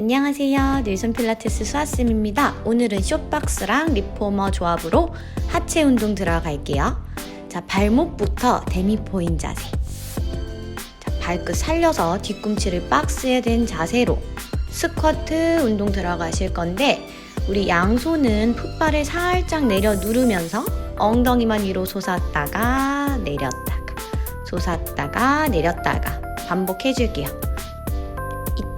안녕하세요. 닐슨 필라테스 수아쌤입니다. 오늘은 숏박스랑 리포머 조합으로 하체 운동 들어갈게요. 자, 발목부터 데미포인 자세. 자, 발끝 살려서 뒤꿈치를 박스에 댄 자세로 스쿼트 운동 들어가실 건데 우리 양손은 풋발을 살짝 내려 누르면서 엉덩이만 위로 솟았다가 내렸다가 솟았다가 내렸다가 반복해 줄게요.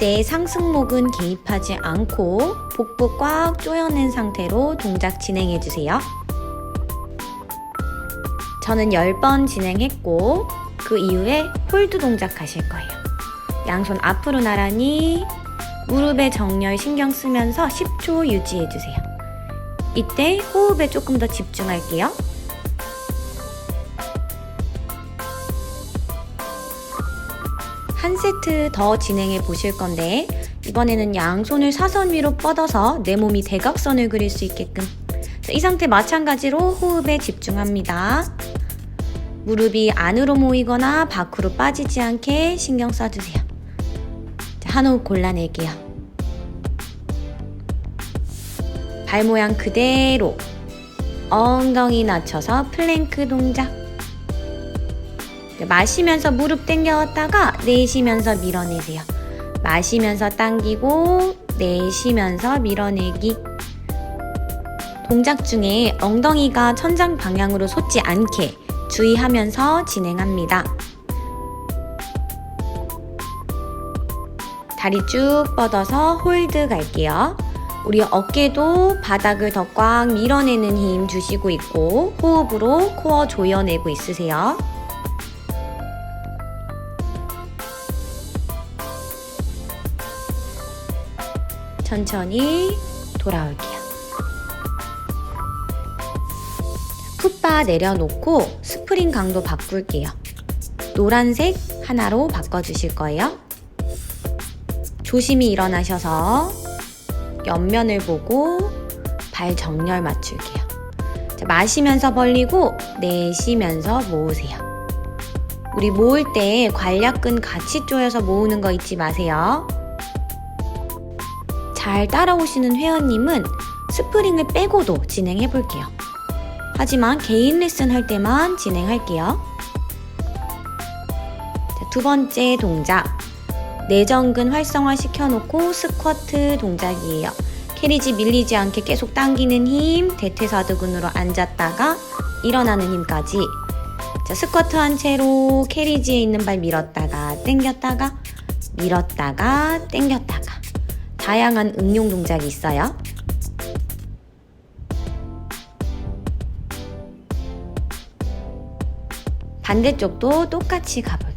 이때 상승목은 개입하지 않고 복부 꽉 조여낸 상태로 동작 진행해 주세요. 저는 10번 진행했고 그 이후에 홀드 동작 하실 거예요. 양손 앞으로 나란히 무릎에 정렬 신경 쓰면서 10초 유지해 주세요. 이때 호흡에 조금 더 집중할게요. 한 세트 더 진행해 보실 건데 이번에는 양손을 사선 위로 뻗어서 내 몸이 대각선을 그릴 수 있게끔 자, 이 상태 마찬가지로 호흡에 집중합니다. 무릎이 안으로 모이거나 밖으로 빠지지 않게 신경 써주세요. 자, 한 호흡 골라낼게요. 발 모양 그대로 엉덩이 낮춰서 플랭크 동작 마시면서 무릎 당겨왔다가 내쉬면서 밀어내세요. 마시면서 당기고 내쉬면서 밀어내기. 동작 중에 엉덩이가 천장 방향으로 솟지 않게 주의하면서 진행합니다. 다리 쭉 뻗어서 홀드 갈게요. 우리 어깨도 바닥을 더 꽉 밀어내는 힘 주시고 있고 호흡으로 코어 조여내고 있으세요. 천천히 돌아올게요. 풋바 내려놓고 스프링 강도 바꿀게요. 노란색 하나로 바꿔주실 거예요. 조심히 일어나셔서 옆면을 보고 발 정렬 맞출게요. 자, 마시면서 벌리고 내쉬면서 모으세요. 우리 모을 때 관략근 같이 조여서 모으는 거 잊지 마세요. 잘 따라오시는 회원님은 스프링을 빼고도 진행해 볼게요. 하지만 개인 레슨 할 때만 진행할게요. 자, 두 번째 동작. 내전근 활성화 시켜놓고 스쿼트 동작이에요. 캐리지 밀리지 않게 계속 당기는 힘, 대퇴사두근으로 앉았다가 일어나는 힘까지. 자, 스쿼트 한 채로 캐리지에 있는 발 밀었다가 당겼다가 밀었다가 당겼다가 다양한 응용 동작이 있어요. 반대쪽도 똑같이 가볼게요.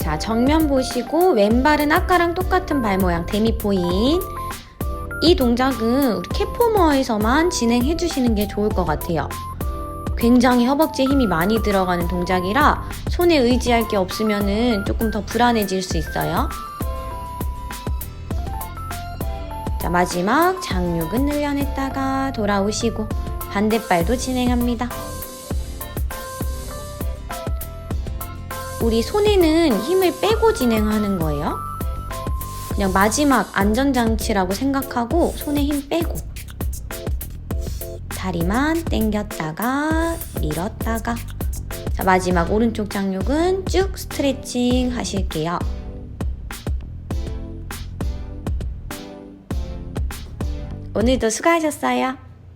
자, 정면 보시고 왼발은 아까랑 똑같은 발 모양 데미 포인. 이 동작은 우리 캐포머에서만 진행해 주시는 게 좋을 것 같아요. 굉장히 허벅지에 힘이 많이 들어가는 동작이라 손에 의지할 게 없으면 조금 더 불안해질 수 있어요. 자, 마지막 장육은 늘려냈다가 돌아오시고 반대발도 진행합니다. 우리 손에는 힘을 빼고 진행하는 거예요. 그냥 마지막 안전장치라고 생각하고 손에 힘 빼고 다리만 당겼다가 밀었다가 자 마지막 오른쪽 장육은 쭉 스트레칭 하실게요. 오늘도 수고하셨어요.